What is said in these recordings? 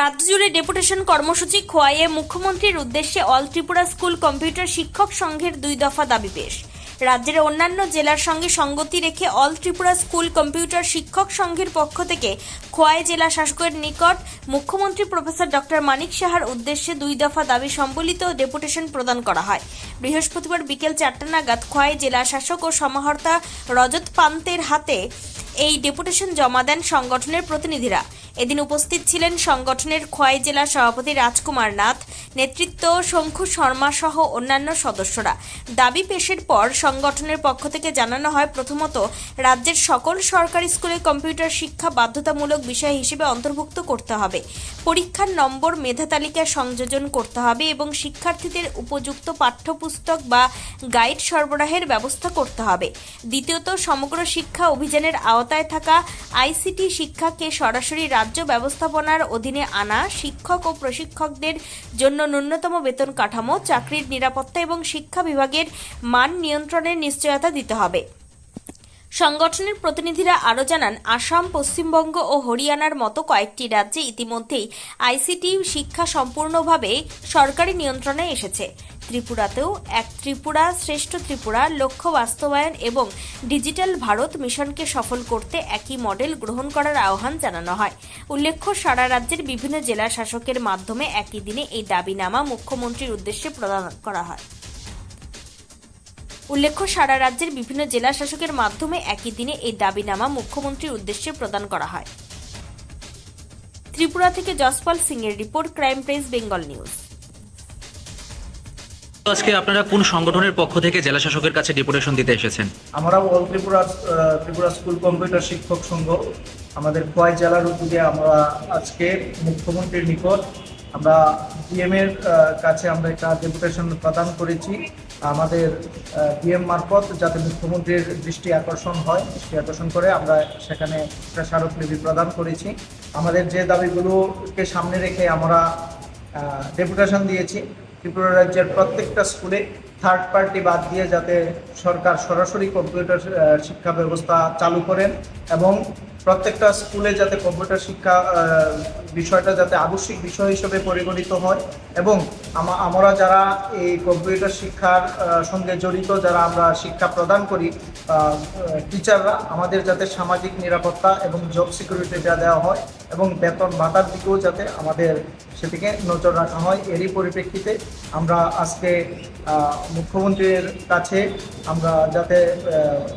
রাজ্য জুড়ে ডেপুটেশন কর্মসূচি খোয়াইয়ে মুখ্যমন্ত্রীর উদ্দেশ্যে অল ত্রিপুরা স্কুল কম্পিউটার শিক্ষক সংঘের দুই দফা দাবি পেশ। রাজ্যের অন্যান্য জেলার সঙ্গে সঙ্গতি রেখে অল ত্রিপুরা স্কুল কম্পিউটার শিক্ষক সংঘের পক্ষ থেকে খোয়াই জেলা শাসকের নিকট মুখ্যমন্ত্রী প্রফেসর ডক্টর মানিক সাহার উদ্দেশ্যে দুই দফা দাবি সম্বলিত ডেপুটেশন প্রদান করা হয়। বৃহস্পতিবার বিকেল চারটা নাগাদ খোয়াই জেলা শাসক ও সমাহর্তা রজত পান্তের হাতে এই ডেপুটেশন জমা দেন সংগঠনের প্রতিনিধিরা। এদিন উপস্থিত ছিলেন সংগঠনের খোয়াই জেলা সভাপতি রাজকুমার নাথ নেতৃত্ব শঙ্খু শর্মা সহ অন্যান্য সদস্যরা। দাবি পেশের পর সংগঠনের পক্ষ থেকে জানানো হয়, প্রথমত রাজ্যের সকল সরকারি স্কুলে কম্পিউটার শিক্ষা বাধ্যতামূলক বিষয় হিসেবে অন্তর্ভুক্ত করতে হবে। পরীক্ষার নম্বর, মেধা তালিকায় সংযোজন করতে হবে এবং শিক্ষার্থীদের উপযুক্ত পাঠ্যপুস্তক বা গাইড সরবরাহের ব্যবস্থা করতে হবে। দ্বিতীয়ত, সমগ্র শিক্ষা অভিযানের আওতায় থাকা আইসিটি শিক্ষাকে সরাসরি রাজ্য ব্যবস্থাপনার অধীনে আনা শিক্ষক ও প্রশিক্ষকদের জন্য ন্যূনতম বেতন কাঠামো চাকরির নিরাপত্তা এবং শিক্ষা বিভাগের মান নিয়ন্ত্রণের নিশ্চয়তা দিতে হবে। সংগঠনের প্রতিনিধিরা আরও জানান, আসাম, পশ্চিমবঙ্গ ও হরিয়ানার মতো কয়েকটি রাজ্যে ইতিমধ্যেই আইসিটি শিক্ষা সম্পূর্ণভাবে সরকারি নিয়ন্ত্রণে এসেছে। ত্রিপুরাতেও এক ত্রিপুরা, শ্রেষ্ঠ ত্রিপুরা, লক্ষ্য বাস্তবায়ন এবং ডিজিটাল ভারত মিশনকে সফল করতে একই মডেল গ্রহণ করার আহ্বান জানানো হয়। উল্লেখ্য, সারা রাজ্যের বিভিন্ন জেলা শাসকের মাধ্যমে একই দিনে এই দাবিনামা মুখ্যমন্ত্রীর উদ্দেশ্যে প্রদান করা হয়। উল্লেখ্য সারা রাজ্যের বিভিন্ন জেলা শাসকের মাধ্যমে একই দিনে এই দাবিনামা মুখ্যমন্ত্রীর উদ্দেশ্যে প্রদান করা হয়। ত্রিপুরা থেকে যশপাল সিং এর report crime press Bengal news. আজকে আপনারা কোন সংগঠনের পক্ষ থেকে জেলা শাসকের কাছে ডেপুটেশন দিতে এসেছেন? আমরা all Tripura ah, Tripura school computer শিক্ষক সংঘ আমাদের খোয়াই জেলার উদ্যোগে আমরা আজকে মুখ্যমন্ত্রীর নিকট আমরা ডিএম এর আহ, কাছে আমরা একটা ডেপুটেশন প্রদান করেছি। আমাদের ডিএম মারফত যাতে মুখ্যমন্ত্রীর দৃষ্টি আকর্ষণ হয়, দৃষ্টি আকর্ষণ করে আমরা সেখানে একটা স্মারকলিপি প্রদান করেছি। আমাদের যে দাবিগুলোকে সামনে রেখে আমরা ডেপুটেশন দিয়েছি, ত্রিপুরা রাজ্যের প্রত্যেকটা স্কুলে থার্ড পার্টি বাদ দিয়ে যাতে সরকার সরাসরি কম্পিউটার শিক্ষা ব্যবস্থা চালু করেন এবং প্রত্যেকটা স্কুলে যাতে কম্পিউটার শিক্ষা বিষয়টা যাতে আবশ্যিক বিষয় হিসেবে পরিগণিত হয় এবং আমরা যারা এই কম্পিউটার শিক্ষার সঙ্গে জড়িত যারা আমরা শিক্ষা প্রদান করি টিচাররা, আমাদের যাতে সামাজিক নিরাপত্তা এবং জব সিকিউরিটিটা দেওয়া হয় এবং বেতন ভাতার দিকেও যাতে আমাদের সেদিকে নজর রাখা হয়। এরই পরিপ্রেক্ষিতে আমরা আজকে মুখ্যমন্ত্রীর কাছে আমরা যাতে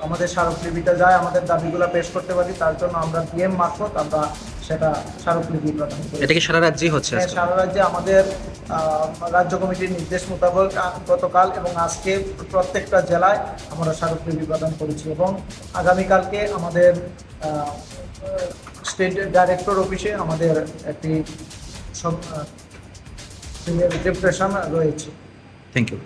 আমাদের স্মারকলিপিটা যায় আমাদের দাবিগুলো পেশ করতে পারি তার জন্য আমরা ডিএম মারফত আমরা সেটা স্মারকলিপি প্রদান করি। এটা কি সারা রাজ্যেই হচ্ছে হ্যাঁ, সারা রাজ্যে আমাদের রাজ্য কমিটির নির্দেশ মোতাবেক গতকাল এবং আজকে প্রত্যেকটা জেলায় আমরা স্মারকলিপি প্রদান করেছি এবং আগামীকালকে আমাদের স্টেট ডাইরেক্টর অফিসে আমাদের একটি সব ডিপ্রেশন রয়েছে। Thank you